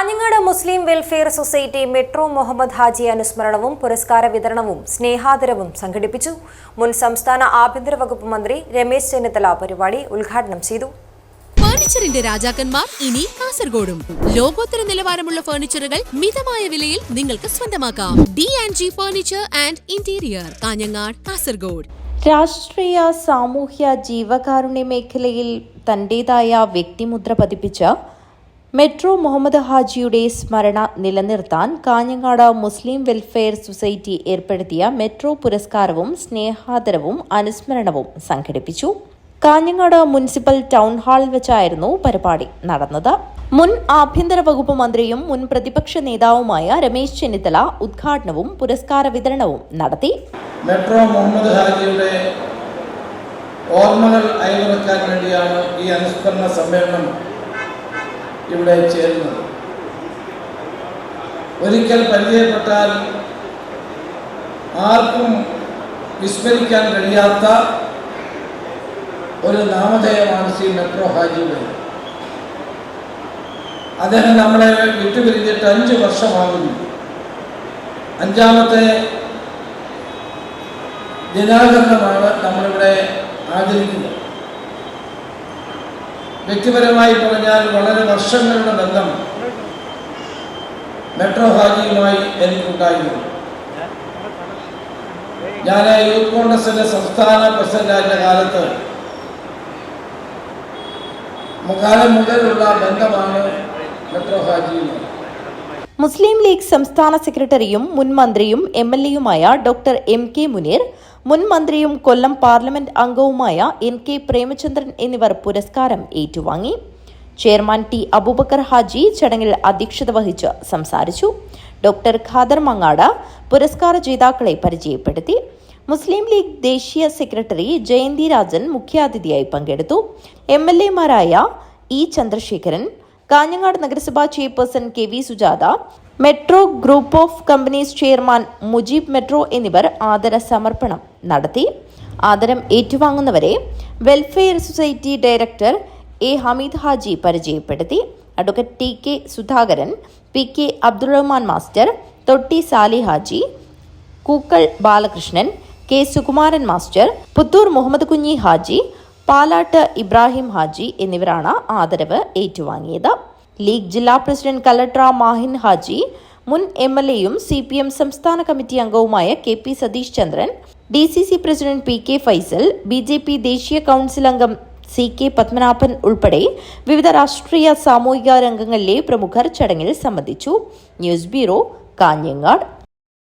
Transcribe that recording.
Kanhangad Muslim welfare society metro Muhammad Haji അനുസ്മരണവും പുരസ്കാര വിതരണവും സ്നേഹാദരവും സംഘടിപ്പിച്ചു. മുൻ സംസ്ഥാന ആഭ്യന്തര വകുപ്പ് മന്ത്രി രമേശ് ചെന്നിത്തല പരിപാടി ഉദ്ഘാടനം ചെയ്തു. ഫർണിച്ചറിന്റെ രാജാക്കന്മാർ ഇനി കാസർഗോഡും. ലോകോത്തര നിലവാരമുള്ള ഫർണിച്ചറുകൾ മിതമായ വിലയിൽ നിങ്ങൾക്ക് സ്വന്തമാക്കാം. D and G furniture and interior Kanhangad Kasaragod. രാഷ്ട്രീയ സാമൂഹ്യ ജീവകാരുണ്യ മേഖലയിൽ തന്റേതായ വ്യക്തിമുദ്ര പതിപ്പിച്ച മെട്രോ മുഹമ്മദ് ഹാജിയുടെ സ്മരണ നിലനിർത്താൻ കാഞ്ഞങ്ങാട് മുസ്ലിം വെൽഫെയർ സൊസൈറ്റി ഏർപ്പെടുത്തിയ മെട്രോ പുരസ്കാരവും സ്നേഹാദരവും അനുസ്മരണവും സംഘടിപ്പിച്ചു. കാഞ്ഞങ്ങാട് മുനിസിപ്പൽ ടൗൺ ഹാളിൽ വെച്ചായിരുന്നു പരിപാടി നടന്നത്. മുൻ ആഭ്യന്തര വകുപ്പ് മന്ത്രിയും മുൻ പ്രതിപക്ഷ നേതാവുമായ രമേശ് ചെന്നിത്തല ഉദ്ഘാടനവും പുരസ്കാര വിതരണവും നടത്തി. മെട്രോ മുഹമ്മദ് ഹാജിയുടെ ഓർമ്മകൾ അയവിറക്കാൻ വേണ്ടിയാണ് ഈ അനുസ്മരണ സമ്മേളനം ഇവിടെ ചേരുന്നത് ഒരിക്കൽ പരിചയപ്പെട്ടാൽ ആർക്കും വിസ്മരിക്കാൻ കഴിയാത്ത ഒരു നാമധേയമാണ് ശ്രീ മെട്രോ ഹാജിയുടെ അദ്ദേഹം നമ്മളെ വിട്ടുപിരിഞ്ഞിട്ട് അഞ്ച് വർഷമാകുന്നു. അഞ്ചാമത്തെ ദിനാചരണമാണ് നമ്മളിവിടെ ആചരിക്കുന്നത്. വ്യക്തിപരമായി പറഞ്ഞാൽ വളരെ വർഷങ്ങളുടെ ബന്ധം മെട്രോ ഹാജിയുമായി എനിക്കുണ്ടായിരുന്നു. ഞാൻ യൂത്ത് കോൺഗ്രസിന്റെ സംസ്ഥാന പ്രസിഡന്റായിരുന്ന കാലത്ത് കാലം മുതലുള്ള ബന്ധമാണ് മെട്രോ ഹാജിയുമായി മുസ്ലിം ലീഗ് സംസ്ഥാന സെക്രട്ടറിയും മുൻ മന്ത്രിയും എം എൽ എയുമായ ഡോക്ടർ എം കെ മുനീർ മുൻ മന്ത്രിയും കൊല്ലം പാർലമെന്റ് അംഗവുമായ എൻ കെ പ്രേമചന്ദ്രൻ എന്നിവർ പുരസ്കാരം ഏറ്റുവാങ്ങി. ചെയർമാൻ ടി അബൂബക്കർ ഹാജി ചടങ്ങിൽ അധ്യക്ഷത വഹിച്ച് സംസാരിച്ചു. ഡോക്ടർ ഖാദർ മങ്ങാട പുരസ്കാര ജേതാക്കളെ പരിചയപ്പെടുത്തി. മുസ്ലിം ലീഗ് ദേശീയ സെക്രട്ടറി ജയന്തി രാജൻ മുഖ്യാതിഥിയായി പങ്കെടുത്തു. എം എൽ എമാരായ ഇ ചന്ദ്രശേഖരൻ കാഞ്ഞങ്ങാട് നഗരസഭാ chairperson K V Sujatha metro group of companies chairman Mujeeb metro എന്നിവർ ആദര സമർപ്പണം നടത്തി. ആദരം ഏറ്റുവാങ്ങുന്നവരെ welfare society director A Hameed Haji പരിചയപ്പെടുത്തി. Advocate T K Sudhakaran P K Abdurahman master Thotti Sali Haji Kookkal Balakrishnan K Sukumaran master Puthur Muhammad Kunhi Haji Palatt Ibrahim Haji എന്നിവരാണ് ആദരവ് ഏറ്റുവാങ്ങിയത്. League ജില്ലാ പ്രസിഡന്റ് കലട്ര മാഹിൻ ഹാജി മുൻ M L എയും C P M സംസ്ഥാന committee അംഗവുമായ K P Satheesh Chandran D C C president P K Faisal B J P ദേശീയ council അംഗം സി കെ പത്മനാഭൻ ഉൾപ്പെടെ വിവിധ രാഷ്ട്രീയ സാമൂഹിക രംഗങ്ങളിലെ പ്രമുഖർ ചടങ്ങിൽ സംബന്ധിച്ചു. News bureau Kanhangad.